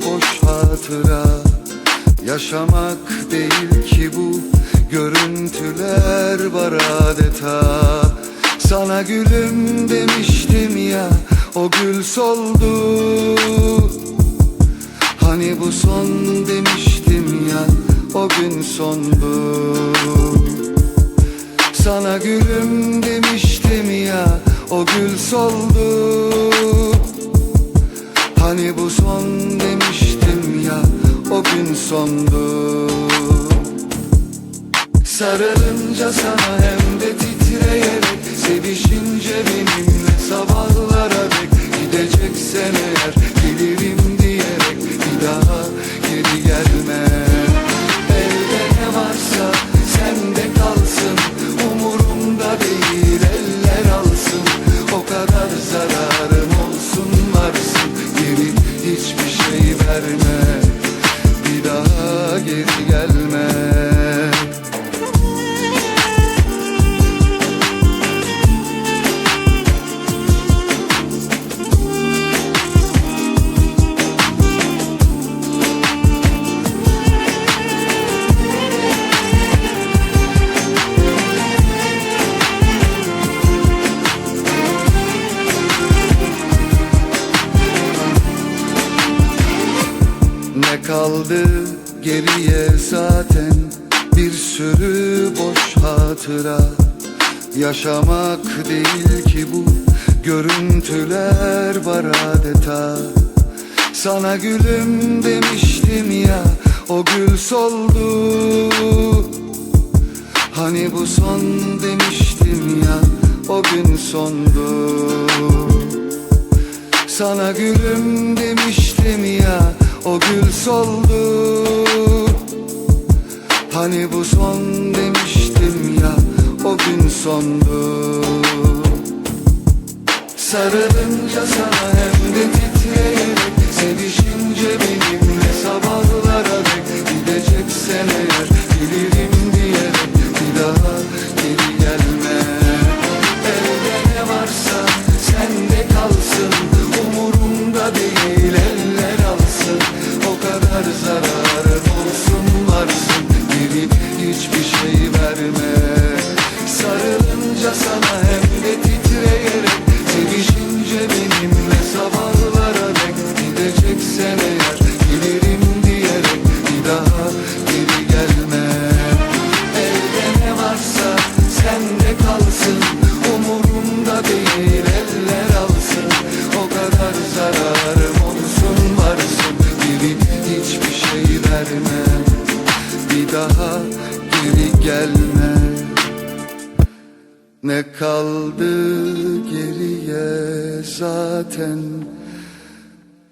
boş hatıra. Yaşamak değil ki bu Görüntüler var adeta. Sana gülüm demiştim ya O gül soldu. Hani bu son demiştim ya O gün sondu. Sana gülüm demiştim ya O gül soldu Hani bu son demiştim ya O gün sondu. Sarılınca sana hem de titreyerek Sevişince benimle sabahlara dek Gideceksen eğer kaldı geriye zaten. Bir sürü boş hatıra Yaşamak değil ki bu. Görüntüler var adeta. Sana gülüm demiştim ya o gül soldu. Hani bu son demiştim ya o gün sondu. Sana gülüm demiştim ya o gül soldu. Hani bu son demiştim ya o gün sondu. Sarılınca sana hem de titreyerek Sevişince benimle sabahlara verme Bir daha geri gelme. Ne kaldı geriye zaten?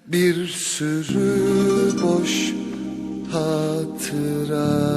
Bir sürü boş hatıra